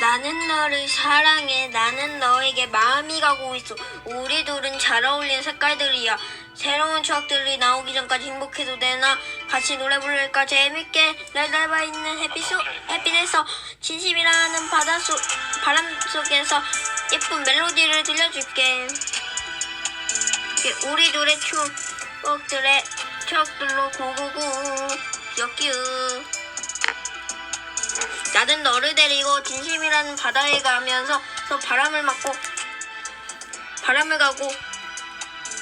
나는 너를 사랑해. 나는 너에게 마음이 가고 있어. 우리 둘은 잘 어울리는 색깔들이야. 새로운 추억들이 나오기 전까지 행복해도 되나? 같이 노래 부를까? 재밌게 날달바 있는 햇빛 속, 햇빛에서 진심이라는 바닷속, 바람 속에서 예쁜 멜로디를 들려줄게. 우리 둘의 추억들의 추억들로 고고고 여기요. 나는 너를 데리고 진심이라는 바다에 가면서 서 바람을 맞고 바람을 가고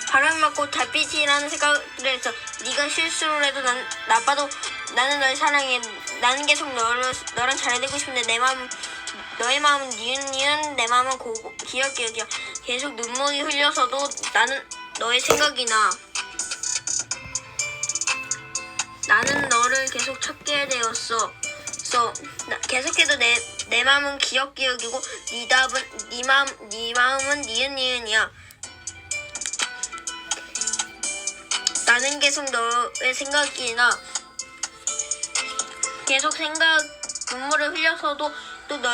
바람을 맞고 달빛이라는 생각을 해서 네가 실수를 해도 난 나빠도 나는 널 사랑해. 나는 계속 너를 너랑 잘 되고 싶은데 내 마음 너의 마음은 니은 니은 내 마음은 고고 기억 기억이야 계속 눈물이 흘려서도 나는 너의 생각이 나. 나는 너를 계속 찾게 되었어. 써 계속해도 내 내 마음은 기억 기억이고 네 답은 네 마음 네 마음은 니은 니은이야. 나는 계속 너의 생각이 나. 계속 생각 눈물을 흘려서도 또 너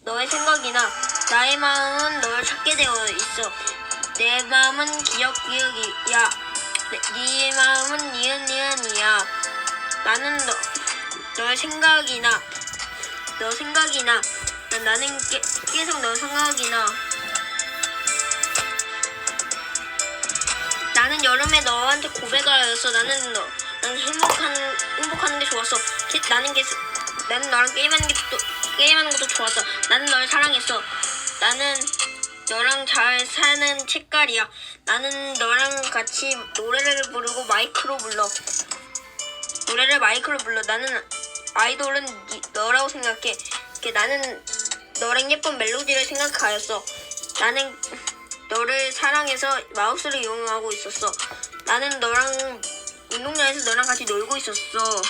너의 생각이 나. 나의 마음은 널 찾게 되어 있어. 내 마음은 기억 기억이야. 네, 네 마음은 니은 니은이야. 나는 너 너의 생각이 나. 너 생각이 나. 난 나는 게, 계속 너 생각이 나. 나는 여름에 너한테 고백을 하였어. 나는 너, 나는 행복한 행복하는 게 좋았어. 게- 나는 계속 나는 너랑 게임하는 게 또 게임하는 것도 좋았어. 나는 널 사랑했어. 나는 너랑 잘 사는 책깔이야. 나는 너랑 같이 노래를 부르고 마이크로 불러. 노래를 마이크로 불러. 나는 아이돌은 니- 너라고 생각해. 나는 너랑 예쁜 멜로디를 생각하였어. 나는 너를 사랑해서 마우스를 이용하고 있었어. 나는 너랑 운동장에서 너랑 같이 놀고 있었어.